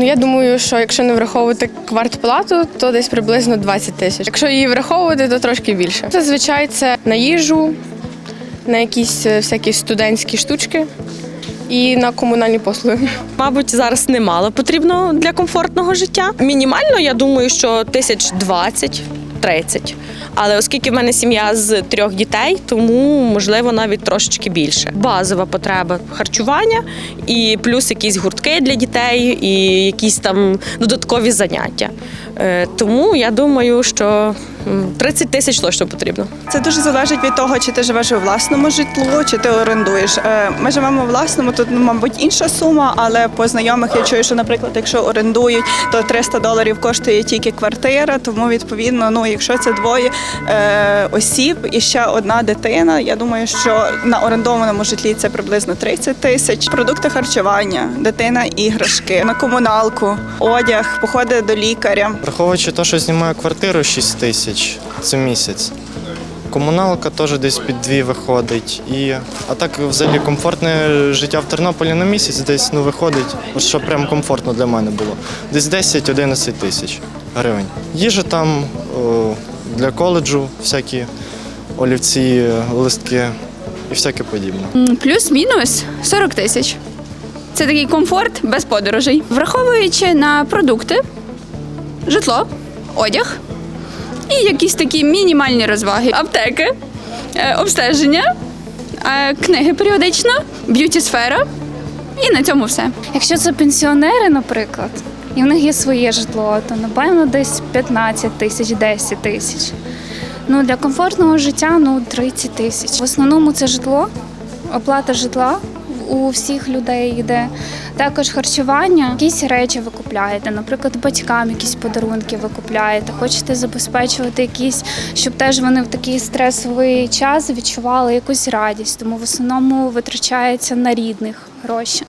Ну, я думаю, що якщо не враховувати квартплату, то десь приблизно 20 тисяч. Якщо її враховувати, то трошки більше. Зазвичай це на їжу, на якісь е, всякі студентські штучки і на комунальні послуги. Мабуть, зараз немало потрібно для комфортного життя. Мінімально, я думаю, що тисяч 20 30. Але оскільки в мене сім'я з трьох дітей, тому можливо навіть трошечки більше. Базова потреба харчування і плюс якісь гуртки для дітей, і якісь там додаткові заняття. Е, Тому я думаю, що м, 30 тисяч точно потрібно. Це дуже залежить від того, чи ти живеш у власному житлу, чи ти орендуєш. Е, Ми живемо у власному, тут, ну, мабуть, інша сума, але по знайомих я чую, що, наприклад, якщо орендують, то 300 доларів коштує тільки квартира. Тому відповідно, ну якщо це двоє е, осіб і ще одна дитина, я думаю, що на орендованому житлі це приблизно 30 тисяч. Продукти харчування, дитина, іграшки, на комуналку, одяг, походи до лікаря. Враховуючи те, що знімаю квартиру 6 тисяч це місяць. Комуналка теж десь під дві виходить. І, а так взагалі комфортне життя в Тернополі на місяць десь ну, виходить, що прям комфортно для мене було. Десь 10-11 тисяч гривень. Їжа там о, для коледжу, всякі олівці, листки і всяке подібне. Плюс-мінус 40 тисяч. Це такий комфорт без подорожей. Враховуючи на продукти, житло, одяг і якісь такі мінімальні розваги, аптеки, е, обстеження, е, книги періодично, б'юті-сфера. І на цьому все. Якщо це пенсіонери, наприклад, і в них є своє житло, то напевно десь 15 тисяч, 10 тисяч. Ну для комфортного життя ну 30 тисяч. В основному це житло, оплата житла у всіх людей йде. Також харчування, якісь речі ви купляєте, наприклад, батькам якісь подарунки ви купляєте. Хочете забезпечувати якісь, щоб теж вони в такий стресовий час відчували якусь радість. Тому в основному витрачається на рідних гроші.